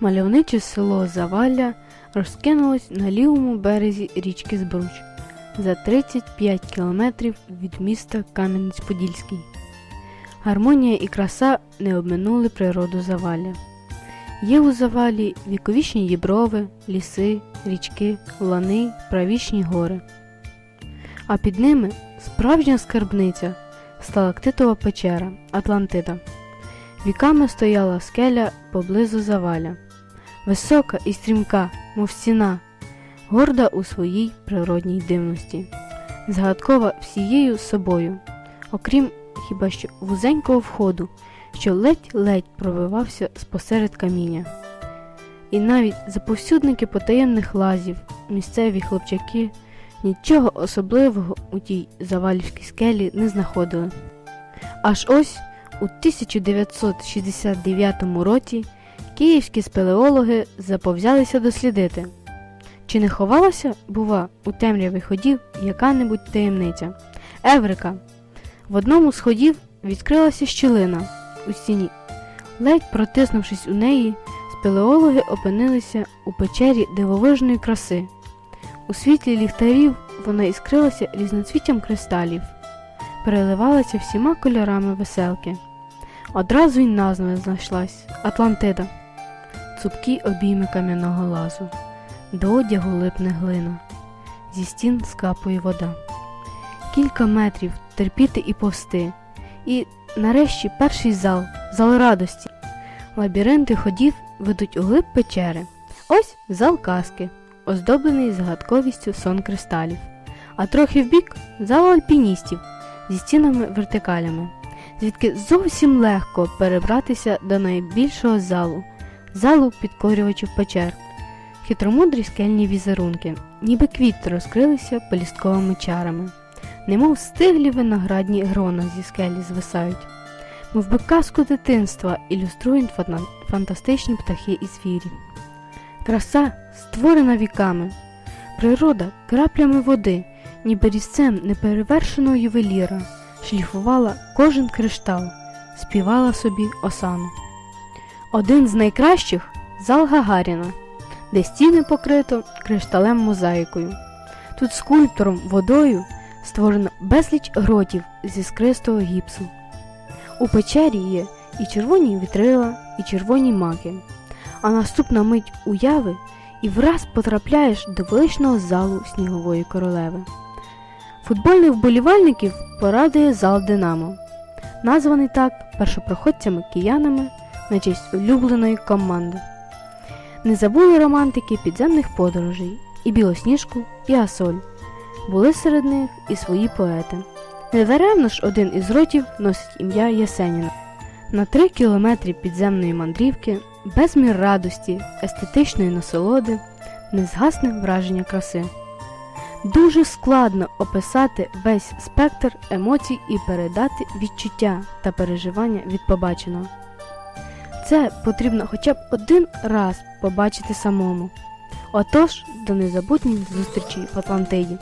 Мальовниче село Завалля розкинулось на лівому березі річки Збруч за 35 кілометрів від міста Кам'янець-Подільський. Гармонія і краса не обминули природу Завалля. Є у Завалі віковічні діброви, ліси, річки, лани, правічні гори. А під ними справжня скарбниця сталактитова печера Атлантида. Віками стояла скеля поблизу заваля, висока і стрімка, мов стіна, горда у своїй природній дивності, згадкова всією собою, окрім хіба що вузенького входу, що ледь-ледь пробивався спосеред каміння. І навіть заповсюдники потаємних лазів, місцеві хлопчаки, нічого особливого у тій завалівській скелі не знаходили. Аж ось у 1969 році київські спелеологи заповзялися дослідити, чи не ховалася, бува, у темряві ходів яка-небудь таємниця. Еврика! В одному з ходів відкрилася щілина у стіні. Ледь протиснувшись у неї, спелеологи опинилися у печері дивовижної краси. У світлі ліхтарів вона іскрилася різноцвіттям кристалів, переливалася всіма кольорами веселки. Одразу й назва знайшлась Атлантида, цупкі обійми кам'яного лазу, до одягу липне глина, зі стін скапує вода. Кілька метрів терпіти і повсти, і нарешті перший зал, зал радості. Лабіринти ходів ведуть у глиб печери. Ось зал казки, оздоблений загадковістю сон кристалів, а трохи вбік зал альпіністів зі стінами вертикалями, звідки зовсім легко перебратися до найбільшого залу, залу підкорювачів печер. Хитромудрі скельні візерунки, ніби квіти розкрилися полістковими чарами, немов стиглі виноградні грона зі скелі звисають, мов би казку дитинства ілюструють фантастичні птахи і звірі. Краса створена віками, природа краплями води, ніби різцем неперевершеного ювеліра, шліфувала кожен криштал, співала собі осану. Один з найкращих зал Гагаріна, де стіни покрито кришталем мозаїкою. Тут скульптором водою створено безліч гротів зі скристого гіпсу. У печері є і червоні вітрила, і червоні маки, а наступна мить уяви і враз потрапляєш до величного залу снігової королеви. Футбольних вболівальників порадує зал Динамо, названий так першопроходцями-киянами на честь улюбленої команди. Не забули романтики підземних подорожей і білосніжку, і Асоль. Були серед них і свої поети. Недаремно ж один із ротів носить ім'я Єсеніна. На три кілометри підземної мандрівки, безмір радості, естетичної насолоди, незгасне враження краси. Дуже складно описати весь спектр емоцій і передати відчуття та переживання від побаченого. Це потрібно хоча б один раз побачити самому. Отож, до незабутніх зустрічей в Атлантиді.